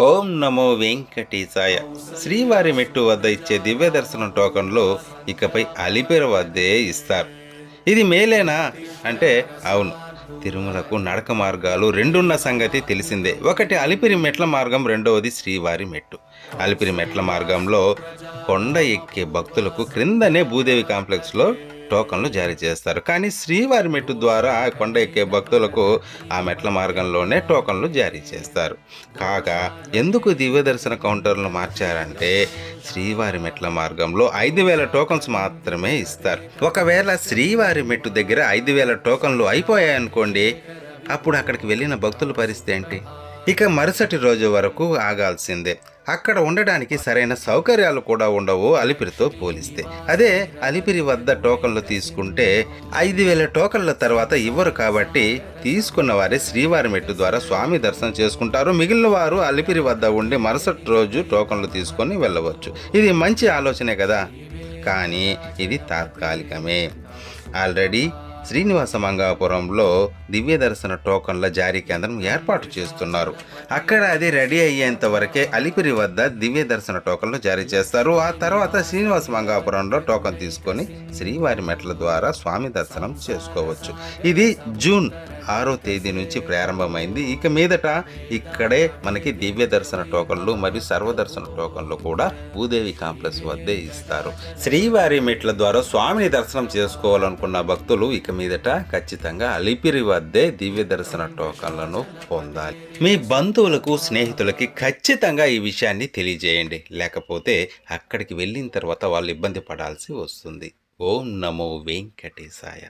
ఓం నమో వెంకటేశాయ. శ్రీవారి మెట్టు వద్ద ఇచ్చే దివ్య దర్శనం టోకన్లు ఇకపై అలిపిర వద్దే ఇస్తారు. ఇది మేలేనా? అంటే అవును. తిరుమలకు నడక మార్గాలు రెండున్న సంగతి తెలిసిందే. ఒకటి అలిపిరి మెట్ల మార్గం రెండవది శ్రీవారి మెట్టు. అలిపిరి మెట్ల మార్గంలో కొండ ఎక్కే భక్తులకు క్రిందనే భూదేవి కాంప్లెక్స్లో టోకన్లు జారీ చేస్తారు. కానీ శ్రీవారి మెట్టు ద్వారా కొండ ఎక్కే భక్తులకు ఆ మెట్ల మార్గంలోనే టోకన్లు జారీ చేస్తారు. కాగా ఎందుకు దివ్య దర్శన కౌంటర్లు మార్చారంటే శ్రీవారి మెట్ల మార్గంలో ఐదు వేల టోకన్స్ మాత్రమే ఇస్తారు. ఒకవేళ శ్రీవారి మెట్టు దగ్గర ఐదు వేల టోకన్లు అయిపోయాయనుకోండి అప్పుడు అక్కడికి వెళ్ళిన భక్తుల పరిస్థితి ఏంటి? ఇక మరుసటి రోజు వరకు ఆగాల్సిందే. అక్కడ ఉండడానికి సరైన సౌకర్యాలు కూడా ఉండవు అలిపిరితో పోలిస్తే. అదే అలిపిరి వద్ద టోకన్లు తీసుకుంటే ఐదు వేల టోకన్ల తర్వాత ఇవ్వరు కాబట్టి తీసుకున్న వారే శ్రీవారి మెట్టు ద్వారా స్వామి దర్శనం చేసుకుంటారు. మిగిలిన వారు అలిపిరి వద్ద ఉండి మరుసటి రోజు టోకన్లు తీసుకొని వెళ్ళవచ్చు. ఇది మంచి ఆలోచనే కదా. కానీ ఇది తాత్కాలికమే. ఆల్రెడీ శ్రీనివాస మంగాపురంలో దివ్య దర్శన టోకన్ల జారీ కేంద్రం ఏర్పాటు చేస్తున్నారు. అక్కడ అది రెడీ అయ్యేంత వరకే అలిపిరి వద్ద దివ్య దర్శన టోకన్లు జారీ చేస్తారు. ఆ తర్వాత శ్రీనివాస మంగాపురంలో టోకన్ తీసుకొని శ్రీవారి మెట్ల ద్వారా స్వామి దర్శనం చేసుకోవచ్చు. ఇది జూన్ ఆరో తేదీ నుంచి ప్రారంభమైంది. ఇక మీదట ఇక్కడే మనకి దివ్య దర్శన టోకన్లు మరియు సర్వదర్శన టోకన్లు కూడా భూదేవి కాంప్లెక్స్ వద్దే ఇస్తారు. శ్రీవారి మెట్ల ద్వారా స్వామిని దర్శనం చేసుకోవాలనుకున్న భక్తులు ఇక మీదట ఖచ్చితంగా అలిపిరి వద్దే దివ్య దర్శన టోకన్లను పొందాలి. మీ బంధువులకు స్నేహితులకి ఖచ్చితంగా ఈ విషయాన్ని తెలియజేయండి. లేకపోతే అక్కడికి వెళ్ళిన తర్వాత వాళ్ళు ఇబ్బంది పడాల్సి వస్తుంది. ఓం నమో వెంకటేశాయ.